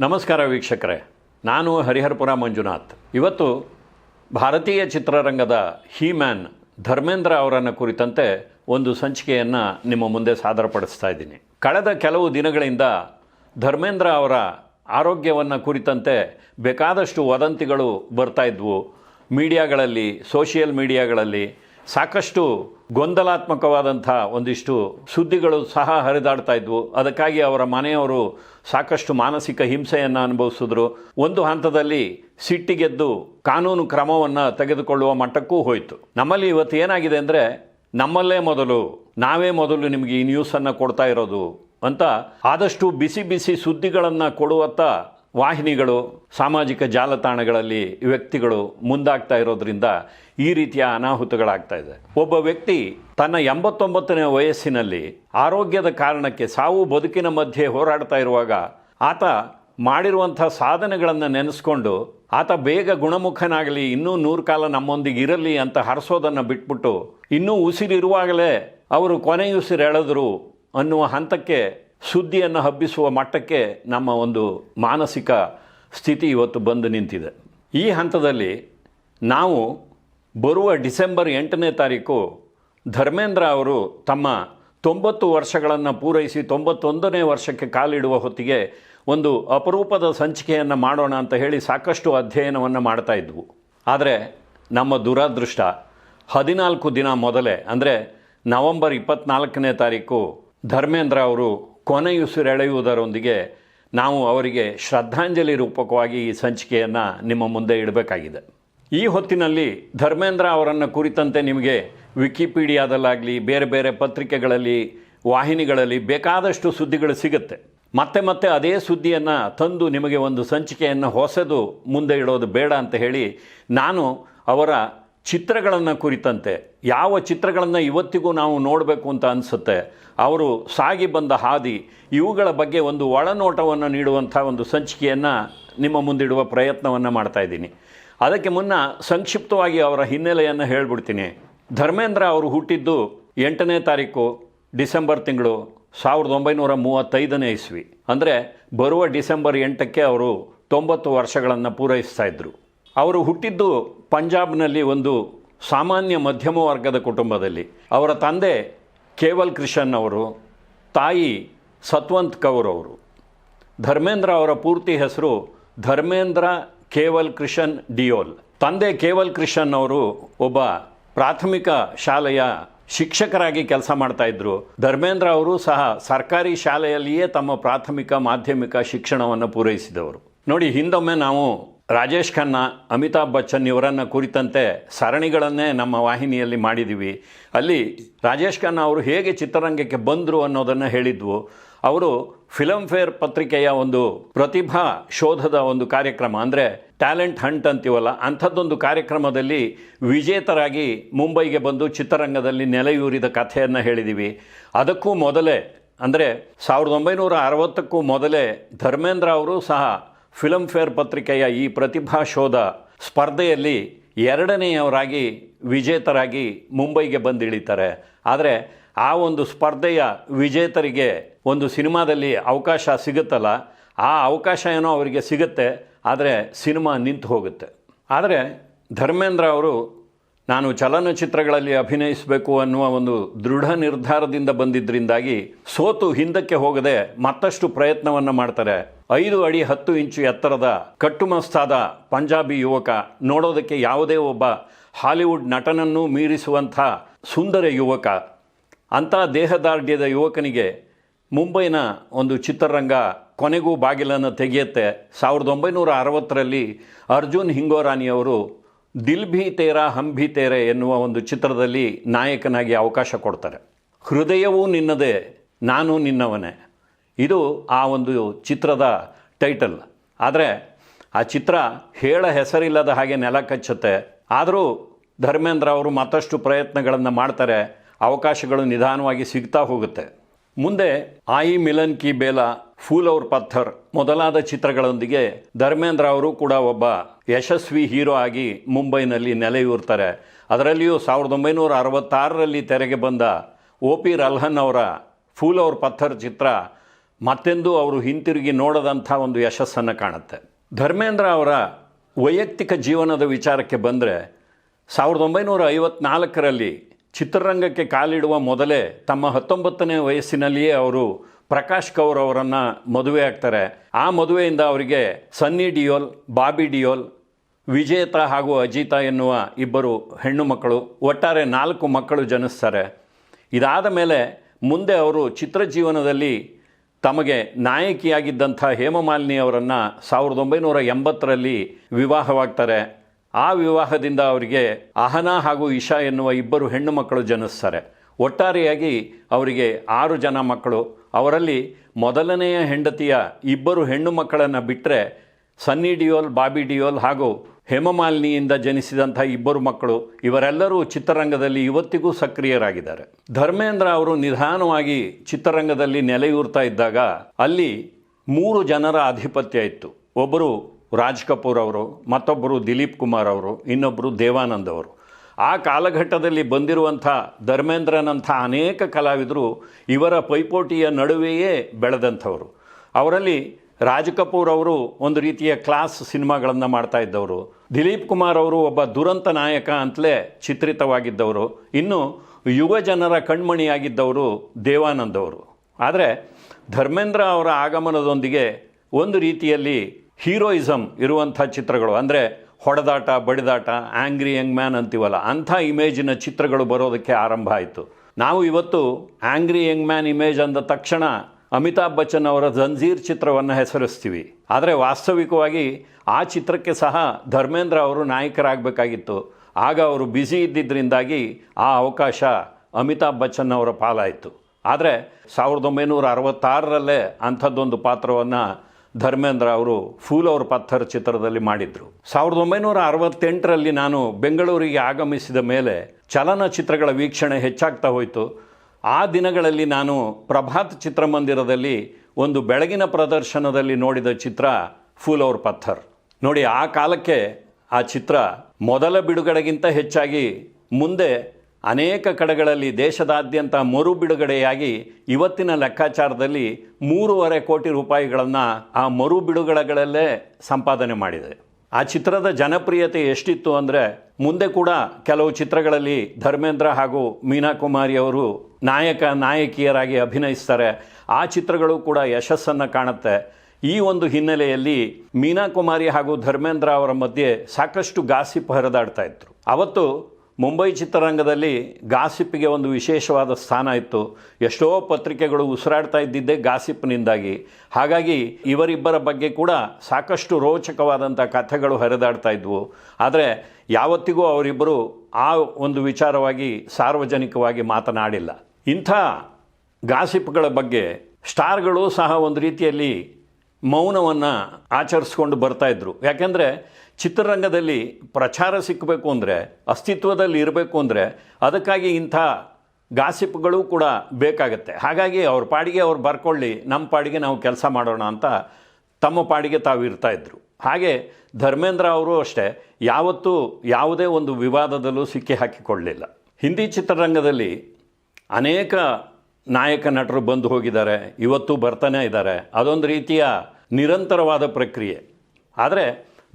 ನಮಸ್ಕಾರ ವೀಕ್ಷಕರೇ. ನಾನು ಹರಿಹರಪುರ ಮಂಜುನಾಥ್. ಇವತ್ತು ಭಾರತೀಯ ಚಿತ್ರರಂಗದ ಹೀ ಮ್ಯಾನ್ ಧರ್ಮೇಂದ್ರ ಅವರನ್ನು ಕುರಿತಂತೆ ಒಂದು ಸಂಚಿಕೆಯನ್ನು ನಿಮ್ಮ ಮುಂದೆ ಸಾದರಪಡಿಸ್ತಾ ಇದ್ದೀನಿ. ಕಳೆದ ಕೆಲವು ದಿನಗಳಿಂದ ಧರ್ಮೇಂದ್ರ ಅವರ ಆರೋಗ್ಯವನ್ನು ಕುರಿತಂತೆ ಬೇಕಾದಷ್ಟು ವದಂತಿಗಳು ಬರ್ತಾ ಇದ್ವು. ಮೀಡಿಯಾಗಳಲ್ಲಿ, ಸೋಷಿಯಲ್ ಮೀಡಿಯಾಗಳಲ್ಲಿ ಸಾಕಷ್ಟು ಗೊಂದಲಾತ್ಮಕವಾದಂಥ ಒಂದಿಷ್ಟು ಸುದ್ದಿಗಳು ಸಹ ಹರಿದಾಡ್ತಾ ಇದ್ವು. ಅದಕ್ಕಾಗಿ ಅವರ ಮನೆಯವರು ಸಾಕಷ್ಟು ಮಾನಸಿಕ ಹಿಂಸೆಯನ್ನು ಅನುಭವಿಸಿದ್ರು. ಒಂದು ಹಂತದಲ್ಲಿ ಸಿಟ್ಟಿಗೆದ್ದು ಕಾನೂನು ಕ್ರಮವನ್ನು ತೆಗೆದುಕೊಳ್ಳುವ ಮಟ್ಟಕ್ಕೂ ಹೋಯಿತು. ನಮ್ಮಲ್ಲಿ ಇವತ್ತು ಏನಾಗಿದೆ ಅಂದರೆ, ನಮ್ಮಲ್ಲೇ ಮೊದಲು, ನಾವೇ ಮೊದಲು ನಿಮಗೆ ಈ ನ್ಯೂಸನ್ನು ಕೊಡ್ತಾ ಇರೋದು ಅಂತ ಆದಷ್ಟು ಬಿಸಿ ಬಿಸಿ ಸುದ್ದಿಗಳನ್ನು ಕೊಡುವತ್ತ ವಾಹಿನಿಗಳು, ಸಾಮಾಜಿಕ ಜಾಲತಾಣಗಳಲ್ಲಿ ವ್ಯಕ್ತಿಗಳು ಮುಂದಾಗ್ತಾ ಇರೋದ್ರಿಂದ ಈ ರೀತಿಯ ಅನಾಹುತಗಳಾಗ್ತಾ ಇದೆ. ಒಬ್ಬ ವ್ಯಕ್ತಿ ತನ್ನ ಎಂಬತ್ತೊಂಬತ್ತನೇ ವಯಸ್ಸಿನಲ್ಲಿ ಆರೋಗ್ಯದ ಕಾರಣಕ್ಕೆ ಸಾವು ಬದುಕಿನ ಮಧ್ಯೆ ಹೋರಾಡ್ತಾ ಇರುವಾಗ ಆತ ಮಾಡಿರುವಂಥ ಸಾಧನೆಗಳನ್ನು ನೆನೆಸ್ಕೊಂಡು ಆತ ಬೇಗ ಗುಣಮುಖನಾಗಲಿ, ಇನ್ನೂ ನೂರು ಕಾಲ ನಮ್ಮೊಂದಿಗೆ ಇರಲಿ ಅಂತ ಹರಸೋದನ್ನು ಬಿಟ್ಬಿಟ್ಟು ಇನ್ನೂ ಉಸಿರಿರುವಾಗಲೇ ಅವರು ಕೊನೆಯುಸಿರೆಳೆದರು ಅನ್ನುವ ಹಂತಕ್ಕೆ ಸುದ್ದಿಯನ್ನು ಹಬ್ಬಿಸುವ ಮಟ್ಟಕ್ಕೆ ನಮ್ಮ ಒಂದು ಮಾನಸಿಕ ಸ್ಥಿತಿ ಇವತ್ತು ಬಂದು ನಿಂತಿದೆ. ಈ ಹಂತದಲ್ಲಿ ನಾವು ಬರುವ ಡಿಸೆಂಬರ್ ಎಂಟನೇ ತಾರೀಕು ಧರ್ಮೇಂದ್ರ ಅವರು ತಮ್ಮ ತೊಂಬತ್ತು ವರ್ಷಗಳನ್ನು ಪೂರೈಸಿ ತೊಂಬತ್ತೊಂದನೇ ವರ್ಷಕ್ಕೆ ಕಾಲಿಡುವ ಹೊತ್ತಿಗೆ ಒಂದು ಅಪರೂಪದ ಸಂಚಿಕೆಯನ್ನು ಮಾಡೋಣ ಅಂತ ಹೇಳಿ ಸಾಕಷ್ಟು ಅಧ್ಯಯನವನ್ನು ಮಾಡ್ತಾ ಇದ್ವು. ಆದರೆ ನಮ್ಮ ದುರಾದೃಷ್ಟ ಹದಿನಾಲ್ಕು ದಿನ ಮೊದಲೇ, ಅಂದರೆ ನವಂಬರ್ ಇಪ್ಪತ್ನಾಲ್ಕನೇ ತಾರೀಕು ಧರ್ಮೇಂದ್ರ ಅವರು ಕೊನೆಯುಸಿರೆಳೆಯುವುದರೊಂದಿಗೆ ನಾವು ಅವರಿಗೆ ಶ್ರದ್ಧಾಂಜಲಿ ರೂಪಕವಾಗಿ ಈ ಸಂಚಿಕೆಯನ್ನು ನಿಮ್ಮ ಮುಂದೆ ಇಡಬೇಕಾಗಿದೆ. ಈ ಹೊತ್ತಿನಲ್ಲಿ ಧರ್ಮೇಂದ್ರ ಅವರನ್ನು ಕುರಿತಂತೆ ನಿಮಗೆ ವಿಕಿಪೀಡಿಯಾದಲ್ಲಾಗಲಿ, ಬೇರೆ ಬೇರೆ ಪತ್ರಿಕೆಗಳಲ್ಲಿ, ವಾಹಿನಿಗಳಲ್ಲಿ ಬೇಕಾದಷ್ಟು ಸುದ್ದಿಗಳು ಸಿಗುತ್ತೆ. ಮತ್ತೆ ಮತ್ತೆ ಅದೇ ಸುದ್ದಿಯನ್ನು ತಂದು ನಿಮಗೆ ಒಂದು ಸಂಚಿಕೆಯನ್ನು ಹೊಸದು ಮುಂದೆ ಇಡೋದು ಬೇಡ ಅಂತ ಹೇಳಿ ನಾನು ಅವರ ಚಿತ್ರಗಳನ್ನು ಕುರಿತಂತೆ, ಯಾವ ಚಿತ್ರಗಳನ್ನು ಇವತ್ತಿಗೂ ನಾವು ನೋಡಬೇಕು ಅಂತ ಅನಿಸುತ್ತೆ, ಅವರು ಸಾಗಿ ಬಂದ ಹಾದಿ, ಇವುಗಳ ಬಗ್ಗೆ ಒಂದು ಒಳನೋಟವನ್ನು ನೀಡುವಂಥ ಒಂದು ಸಂಚಿಕೆಯನ್ನು ನಿಮ್ಮ ಮುಂದಿಡುವ ಪ್ರಯತ್ನವನ್ನು ಮಾಡ್ತಾ ಇದ್ದೀನಿ. ಅದಕ್ಕೆ ಮುನ್ನ ಸಂಕ್ಷಿಪ್ತವಾಗಿ ಅವರ ಹಿನ್ನೆಲೆಯನ್ನು ಹೇಳ್ಬಿಡ್ತೀನಿ. ಧರ್ಮೇಂದ್ರ ಅವರು ಹುಟ್ಟಿದ್ದು ಎಂಟನೇ ತಾರೀಕು, ಡಿಸೆಂಬರ್ ತಿಂಗಳು, ಸಾವಿರದ ಒಂಬೈನೂರ ಮೂವತ್ತೈದನೇ ಇಸ್ವಿ. ಅಂದರೆ ಬರುವ ಡಿಸೆಂಬರ್ ಎಂಟಕ್ಕೆ ಅವರು ತೊಂಬತ್ತು ವರ್ಷಗಳನ್ನು ಪೂರೈಸ್ತಾ ಇದ್ದರು ಅವರು ಹುಟ್ಟಿದ್ದು ಪಂಜಾಬ್ನಲ್ಲಿ ಒಂದು ಸಾಮಾನ್ಯ ಮಧ್ಯಮ ವರ್ಗದ ಕುಟುಂಬದಲ್ಲಿ. ಅವರ ತಂದೆ ಕೇವಲ್ ಕೃಷನ್ ಅವರು, ತಾಯಿ ಸತ್ವಂತ್ ಕೌರ್ ಅವರು. ಧರ್ಮೇಂದ್ರ ಅವರ ಪೂರ್ತಿ ಹೆಸರು ಧರ್ಮೇಂದ್ರ ಕೇವಲ್ ಕೃಷನ್ ಡಿಯೋಲ್. ತಂದೆ ಕೇವಲ್ ಕೃಷನ್ ಅವರು ಒಬ್ಬ ಪ್ರಾಥಮಿಕ ಶಾಲೆಯ ಶಿಕ್ಷಕರಾಗಿ ಕೆಲಸ ಮಾಡ್ತಾ ಇದ್ರು. ಧರ್ಮೇಂದ್ರ ಅವರು ಸಹ ಸರ್ಕಾರಿ ಶಾಲೆಯಲ್ಲಿಯೇ ತಮ್ಮ ಪ್ರಾಥಮಿಕ, ಮಾಧ್ಯಮಿಕ ಶಿಕ್ಷಣವನ್ನು ಪೂರೈಸಿದವರು. ನೋಡಿ, ಹಿಂದೊಮ್ಮೆ ನಾವು ರಾಜೇಶ್ ಖನ್ನಾ, ಅಮಿತಾಬ್ ಬಚ್ಚನ್ ಇವರನ್ನು ಕುರಿತಂತೆ ಸರಣಿಗಳನ್ನೇ ನಮ್ಮ ವಾಹಿನಿಯಲ್ಲಿ ಮಾಡಿದ್ದೀವಿ ಅಲ್ಲಿ ರಾಜೇಶ್ ಖನ್ನಾ ಅವರು ಹೇಗೆ ಚಿತ್ರರಂಗಕ್ಕೆ ಬಂದರು ಅನ್ನೋದನ್ನು ಹೇಳಿದ್ವು. ಅವರು ಫಿಲಮ್ ಫೇರ್ ಪತ್ರಿಕೆಯ ಒಂದು ಪ್ರತಿಭಾ ಶೋಧದ ಒಂದು ಕಾರ್ಯಕ್ರಮ, ಅಂದರೆ ಟ್ಯಾಲೆಂಟ್ ಹಂಟ್ ಅಂತೀವಲ್ಲ, ಅಂಥದ್ದೊಂದು ಕಾರ್ಯಕ್ರಮದಲ್ಲಿ ವಿಜೇತರಾಗಿ ಮುಂಬೈಗೆ ಬಂದು ಚಿತ್ರರಂಗದಲ್ಲಿ ನೆಲೆಯೂರಿದ ಕಥೆಯನ್ನು ಹೇಳಿದ್ದೀವಿ ಅದಕ್ಕೂ ಮೊದಲೇ, ಅಂದರೆ ಸಾವಿರದ ಒಂಬೈನೂರ ಅರವತ್ತಕ್ಕೂ ಮೊದಲೇ ಧರ್ಮೇಂದ್ರ ಅವರು ಸಹ ಫಿಲಮ್ ಫೇರ್ ಪತ್ರಿಕೆಯ ಈ ಪ್ರತಿಭಾ ಶೋಧ ಸ್ಪರ್ಧೆಯಲ್ಲಿ ಎರಡನೆಯವರಾಗಿ ವಿಜೇತರಾಗಿ ಮುಂಬೈಗೆ ಬಂದಿಳಿತಾರೆ. ಆದರೆ ಆ ಒಂದು ಸ್ಪರ್ಧೆಯ ವಿಜೇತರಿಗೆ ಒಂದು ಸಿನಿಮಾದಲ್ಲಿ ಅವಕಾಶ ಸಿಗುತ್ತಲ್ಲ. ಆ ಅವಕಾಶ ಏನೋ ಅವರಿಗೆ ಸಿಗುತ್ತೆ. ಆದರೆ ಸಿನಿಮಾ ನಿಂತು ಹೋಗುತ್ತೆ. ಆದರೆ ಧರ್ಮೇಂದ್ರ ಅವರು ನಾನು ಚಲನಚಿತ್ರಗಳಲ್ಲಿ ಅಭಿನಯಿಸಬೇಕು ಅನ್ನುವ ಒಂದು ದೃಢ ನಿರ್ಧಾರದಿಂದ ಬಂದಿದ್ದರಿಂದಾಗಿ ಸೋತು ಹಿಂದಕ್ಕೆ ಹೋಗದೆ ಮತ್ತಷ್ಟು ಪ್ರಯತ್ನವನ್ನು ಮಾಡ್ತಾರೆ. ಐದು ಅಡಿ ಹತ್ತು ಇಂಚು ಎತ್ತರದ ಕಟ್ಟುಮಸ್ತಾದ ಪಂಜಾಬಿ ಯುವಕ ನೋಡೋದಕ್ಕೆ ಯಾವುದೇ ಒಬ್ಬ ಹಾಲಿವುಡ್ ನಟನನ್ನು ಮೀರಿಸುವಂಥ ಸುಂದರ ಯುವಕ. ಅಂಥ ದೇಹದಾರ್ಢ್ಯದ ಯುವಕನಿಗೆ ಮುಂಬೈನ ಒಂದು ಚಿತ್ರರಂಗ ಕೊನೆಗೂ ಬಾಗಿಲನ್ನು ತೆಗೆಯುತ್ತೆ. ಸಾವಿರದ ಒಂಬೈನೂರ ಅರವತ್ತರಲ್ಲಿ ಅರ್ಜುನ್ ಹಿಂಗೋರಾನಿಯವರು ದಿಲ್ ಭಿ ತೇರಾ, ಹಮ್ ಭಿ ತೇರೆ ಎನ್ನುವ ಒಂದು ಚಿತ್ರದಲ್ಲಿ ನಾಯಕನಾಗಿ ಅವಕಾಶ ಕೊಡ್ತಾರೆ. ಹೃದಯವೂ ನಿನ್ನದೇ, ನಾನು ನಿನ್ನವನೇ. ಇದು ಆ ಒಂದು ಚಿತ್ರದ ಟೈಟಲ್. ಆದರೆ ಆ ಚಿತ್ರ ಹೇಳ ಹೆಸರಿಲ್ಲದ ಹಾಗೆ ನೆಲ ಕಚ್ಚುತ್ತೆ. ಆದರೂ ಧರ್ಮೇಂದ್ರ ಅವರು ಮತ್ತಷ್ಟು ಪ್ರಯತ್ನಗಳನ್ನು ಮಾಡ್ತಾರೆ. ಅವಕಾಶಗಳು ನಿಧಾನವಾಗಿ ಸಿಗ್ತಾ ಹೋಗುತ್ತೆ. ಮುಂದೆ ಆಯಿ ಮಿಲನ್ ಕಿ ಬೇಲ, ಫೂಲ್ ಔರ್ ಪಥರ್ ಮೊದಲಾದ ಚಿತ್ರಗಳೊಂದಿಗೆ ಧರ್ಮೇಂದ್ರ ಅವರು ಕೂಡ ಒಬ್ಬ ಯಶಸ್ವಿ ಹೀರೋ ಆಗಿ ಮುಂಬೈನಲ್ಲಿ ನೆಲೆಯೂರ್ತಾರೆ ಅದರಲ್ಲಿಯೂ ಸಾವಿರದ ಒಂಬೈನೂರ ಅರವತ್ತಾರರಲ್ಲಿ ತೆರೆಗೆ ಬಂದ ಒ ಪಿ ರಲ್ಹನ್ ಅವರ ಫೂಲ್ ಅವ್ರ ಪತ್ಥರ್ ಚಿತ್ರ ಮತ್ತೆಂದೂ ಅವರು ಹಿಂತಿರುಗಿ ನೋಡದಂಥ ಒಂದು ಯಶಸ್ಸನ್ನು ಕಾಣುತ್ತೆ. ಧರ್ಮೇಂದ್ರ ಅವರ ವೈಯಕ್ತಿಕ ಜೀವನದ ವಿಚಾರಕ್ಕೆ ಬಂದರೆ ಸಾವಿರದ ಒಂಬೈನೂರ ಐವತ್ನಾಲ್ಕರಲ್ಲಿ ಚಿತ್ರರಂಗಕ್ಕೆ ಕಾಲಿಡುವ ಮೊದಲೇ ತಮ್ಮ ಹತ್ತೊಂಬತ್ತನೇ ವಯಸ್ಸಿನಲ್ಲಿಯೇ ಅವರು ಪ್ರಕಾಶ್ ಕೌರ್ ಅವರನ್ನು ಮದುವೆ ಆಗ್ತಾರೆ. ಆ ಮದುವೆಯಿಂದ ಅವರಿಗೆ ಸನ್ನಿ ಡಿಯೋಲ್, ಬಾಬಿ ಡಿಯೋಲ್, ವಿಜೇತ ಹಾಗೂ ಅಜಿತ ಎನ್ನುವ ಇಬ್ಬರು ಹೆಣ್ಣು ಮಕ್ಕಳು, ಒಟ್ಟಾರೆ ನಾಲ್ಕು ಮಕ್ಕಳು ಜನಿಸ್ತಾರೆ. ಇದಾದ ಮೇಲೆ ಮುಂದೆ ಅವರು ಚಿತ್ರಜೀವನದಲ್ಲಿ ತಮಗೆ ನಾಯಕಿಯಾಗಿದ್ದಂಥ ಹೇಮಮಾಲಿನಿ ಅವರನ್ನು ಸಾವಿರದ ಒಂಬೈನೂರ ಎಂಬತ್ತರಲ್ಲಿ ವಿವಾಹವಾಗ್ತಾರೆ. ಆ ವಿವಾಹದಿಂದ ಅವರಿಗೆ ಅಹನಾ ಹಾಗೂ ಇಶಾ ಎನ್ನುವ ಇಬ್ಬರು ಹೆಣ್ಣು ಮಕ್ಕಳು ಜನಿಸ್ತಾರೆ. ಒಟ್ಟಾರೆಯಾಗಿ ಅವರಿಗೆ ಆರು ಜನ ಮಕ್ಕಳು. ಅವರಲ್ಲಿ ಮೊದಲನೆಯ ಹೆಂಡತಿಯ ಇಬ್ಬರು ಹೆಣ್ಣು ಮಕ್ಕಳನ್ನು ಬಿಟ್ಟರೆ ಸನ್ನಿ ಡಿಯೋಲ್, ಬಾಬಿ ಡಿಯೋಲ್ ಹಾಗೂ ಹೇಮಮಾಲಿನಿಯಿಂದ ಜನಿಸಿದಂಥ ಇಬ್ಬರು ಮಕ್ಕಳು, ಇವರೆಲ್ಲರೂ ಚಿತ್ರರಂಗದಲ್ಲಿ ಇವತ್ತಿಗೂ ಸಕ್ರಿಯರಾಗಿದ್ದಾರೆ. ಧರ್ಮೇಂದ್ರ ಅವರು ನಿಧಾನವಾಗಿ ಚಿತ್ರರಂಗದಲ್ಲಿ ನೆಲೆಯೂರ್ತಾ ಇದ್ದಾಗ ಅಲ್ಲಿ ಮೂರು ಜನರ ಆಧಿಪತ್ಯ ಇತ್ತು. ಒಬ್ಬರು ರಾಜ್ ಕಪೂರ್ ಅವರು, ಮತ್ತೊಬ್ಬರು ದಿಲೀಪ್ ಕುಮಾರ್ ಅವರು, ಇನ್ನೊಬ್ಬರು ದೇವಾನಂದ್ ಅವರು. ಆ ಕಾಲಘಟ್ಟದಲ್ಲಿ ಬಂದಿರುವಂಥ ಧರ್ಮೇಂದ್ರನಂಥ ಅನೇಕ ಕಲಾವಿದರು ಇವರ ಪೈಪೋಟಿಯ ನಡುವೆಯೇ ಬೆಳೆದಂಥವರು. ಅವರಲ್ಲಿ ರಾಜ್ ಕಪೂರ್ ಅವರು ಒಂದು ರೀತಿಯ ಕ್ಲಾಸ್ ಸಿನಿಮಾಗಳನ್ನು ಮಾಡ್ತಾ ಇದ್ದವರು. ದಿಲೀಪ್ ಕುಮಾರ್ ಅವರು ಒಬ್ಬ ದುರಂತ ನಾಯಕ ಅಂತಲೇ ಚಿತ್ರಿತವಾಗಿದ್ದವರು. ಇನ್ನು ಯುವ ಜನರ ಕಣ್ಮಣಿಯಾಗಿದ್ದವರು ದೇವಾನಂದ್ ಅವರು. ಆದರೆ ಧರ್ಮೇಂದ್ರ ಅವರ ಆಗಮನದೊಂದಿಗೆ ಒಂದು ರೀತಿಯಲ್ಲಿ ಹೀರೋಯಿಸಮ್ ಇರುವಂಥ ಚಿತ್ರಗಳು. ಅಂದರೆ ಹೊಡೆದಾಟ, ಬಡಿದಾಟ ಆ್ಯಂಗ್ರಿ ಯಂಗ್ ಮ್ಯಾನ್ ಅಂತೀವಲ್ಲ, ಅಂಥ ಇಮೇಜಿನ ಚಿತ್ರಗಳು ಬರೋದಕ್ಕೆ ಆರಂಭ ಆಯಿತು. ನಾವು ಇವತ್ತು ಆ್ಯಂಗ್ರಿ ಯಂಗ್ ಮ್ಯಾನ್ ಇಮೇಜ್ ಅಂದ ತಕ್ಷಣ ಅಮಿತಾಬ್ ಬಚ್ಚನ್ ಅವರ ಜಂಜೀರ್ ಚಿತ್ರವನ್ನು ಹೆಸರಿಸ್ತೀವಿ. ಆದರೆ ವಾಸ್ತವಿಕವಾಗಿ ಆ ಚಿತ್ರಕ್ಕೆ ಸಹ ಧರ್ಮೇಂದ್ರ ಅವರು ನಾಯಕರಾಗಬೇಕಾಗಿತ್ತು. ಆಗ ಅವರು ಬ್ಯುಸಿ ಇದ್ದಿದ್ದರಿಂದಾಗಿ ಆ ಅವಕಾಶ ಅಮಿತಾಬ್ ಬಚ್ಚನ್ ಅವರ ಪಾಲಾಯಿತು. ಆದರೆ ಸಾವಿರದ ಒಂಬೈನೂರ ಅರವತ್ತಾರರಲ್ಲೇ ಅಂಥದ್ದೊಂದು ಪಾತ್ರವನ್ನು ಧರ್ಮೇಂದ್ರ ಅವರು ಫೂಲ್ ಅವ್ರ ಪತ್ಥರ್ ಚಿತ್ರದಲ್ಲಿ ಮಾಡಿದರು. ಸಾವಿರದ ಒಂಬೈನೂರ ಅರವತ್ತೆಂಟರಲ್ಲಿ ನಾನು ಬೆಂಗಳೂರಿಗೆ ಆಗಮಿಸಿದ ಮೇಲೆ ಚಲನಚಿತ್ರಗಳ ವೀಕ್ಷಣೆ ಹೆಚ್ಚಾಗ್ತಾ ಹೋಯಿತು. ಆ ದಿನಗಳಲ್ಲಿ ನಾನು ಪ್ರಭಾತ್ ಚಿತ್ರಮಂದಿರದಲ್ಲಿ ಒಂದು ಬೆಳಗಿನ ಪ್ರದರ್ಶನದಲ್ಲಿ ನೋಡಿದ ಚಿತ್ರ ಫೂಲ್ ಅವ್ರ ಪತ್ಥರ್. ನೋಡಿ, ಆ ಕಾಲಕ್ಕೆ ಆ ಚಿತ್ರ ಮೊದಲ ಬಿಡುಗಡೆಗಿಂತ ಹೆಚ್ಚಾಗಿ ಮುಂದೆ ಅನೇಕ ಕಡೆಗಳಲ್ಲಿ ದೇಶದಾದ್ಯಂತ ಮರು ಬಿಡುಗಡೆಯಾಗಿ ಇವತ್ತಿನ ಲೆಕ್ಕಾಚಾರದಲ್ಲಿ ಮೂರುವರೆ ಕೋಟಿ ರೂಪಾಯಿಗಳನ್ನು ಆ ಮರು ಬಿಡುಗಡೆಗಳಲ್ಲೇ ಸಂಪಾದನೆ ಮಾಡಿದೆ. ಆ ಚಿತ್ರದ ಜನಪ್ರಿಯತೆ ಎಷ್ಟಿತ್ತು ಅಂದರೆ ಮುಂದೆ ಕೂಡ ಕೆಲವು ಚಿತ್ರಗಳಲ್ಲಿ ಧರ್ಮೇಂದ್ರ ಹಾಗೂ ಮೀನಾ ಕುಮಾರಿ ಅವರು ನಾಯಕ, ನಾಯಕಿಯರಾಗಿ ಅಭಿನಯಿಸ್ತಾರೆ. ಆ ಚಿತ್ರಗಳು ಕೂಡ ಯಶಸ್ಸನ್ನು ಕಾಣುತ್ತೆ. ಈ ಒಂದು ಹಿನ್ನೆಲೆಯಲ್ಲಿ ಮೀನಾ ಕುಮಾರಿ ಹಾಗೂ ಧರ್ಮೇಂದ್ರ ಅವರ ಮಧ್ಯೆ ಸಾಕಷ್ಟು ಗಾಸಿಪ್ ಹರಿದಾಡ್ತಾ ಇದ್ರು. ಅವತ್ತು ಮುಂಬೈ ಚಿತ್ರರಂಗದಲ್ಲಿ ಗಾಸಿಪ್ಗೆ ಒಂದು ವಿಶೇಷವಾದ ಸ್ಥಾನ ಇತ್ತು. ಎಷ್ಟೋ ಪತ್ರಿಕೆಗಳು ಉಸಿರಾಡ್ತಾ ಇದ್ದಿದ್ದೇ ಗಾಸಿಪ್ನಿಂದಾಗಿ. ಹಾಗಾಗಿ ಇವರಿಬ್ಬರ ಬಗ್ಗೆ ಕೂಡ ಸಾಕಷ್ಟು ರೋಚಕವಾದಂಥ ಕಥೆಗಳು ಹರಿದಾಡ್ತಾ ಇದ್ವು. ಆದರೆ ಯಾವತ್ತಿಗೂ ಅವರಿಬ್ಬರು ಆ ಒಂದು ವಿಚಾರವಾಗಿ ಸಾರ್ವಜನಿಕವಾಗಿ ಮಾತನಾಡಿಲ್ಲ. ಇಂಥ ಗಾಸಿಪ್ಗಳ ಬಗ್ಗೆ ಸ್ಟಾರ್ಗಳು ಸಹ ಒಂದು ರೀತಿಯಲ್ಲಿ ಮೌನವನ್ನು ಆಚರಿಸ್ಕೊಂಡು ಬರ್ತಾಯಿದ್ರು ಯಾಕೆಂದರೆ ಚಿತ್ರರಂಗದಲ್ಲಿ ಪ್ರಚಾರ ಸಿಕ್ಕಬೇಕು ಅಂದರೆ, ಅಸ್ತಿತ್ವದಲ್ಲಿ ಇರಬೇಕು ಅಂದರೆ, ಅದಕ್ಕಾಗಿ ಇಂಥ ಗಾಸಿಪ್ಗಳು ಕೂಡ ಬೇಕಾಗತ್ತೆ. ಹಾಗಾಗಿ ಅವ್ರ ಪಾಡಿಗೆ ಅವ್ರು ಬರ್ಕೊಳ್ಳಿ, ನಮ್ಮ ಪಾಡಿಗೆ ನಾವು ಕೆಲಸ ಮಾಡೋಣ ಅಂತ ತಮ್ಮ ಪಾಡಿಗೆ ತಾವು ಇರ್ತಾಯಿದ್ರು ಹಾಗೆ ಧರ್ಮೇಂದ್ರ ಅವರು ಅಷ್ಟೇ, ಯಾವತ್ತೂ ಯಾವುದೇ ಒಂದು ವಿವಾದದಲ್ಲೂ ಸಿಕ್ಕಿ ಹಾಕಿಕೊಳ್ಳಲಿಲ್ಲ ಹಿಂದಿ ಚಿತ್ರರಂಗದಲ್ಲಿ ಅನೇಕ ನಾಯಕ ನಟರು ಬಂದು ಹೋಗಿದ್ದಾರೆ, ಇವತ್ತು ಬರ್ತಾನೆ ಇದ್ದಾರೆ. ಅದೊಂದು ರೀತಿಯ ನಿರಂತರವಾದ ಪ್ರಕ್ರಿಯೆ. ಆದರೆ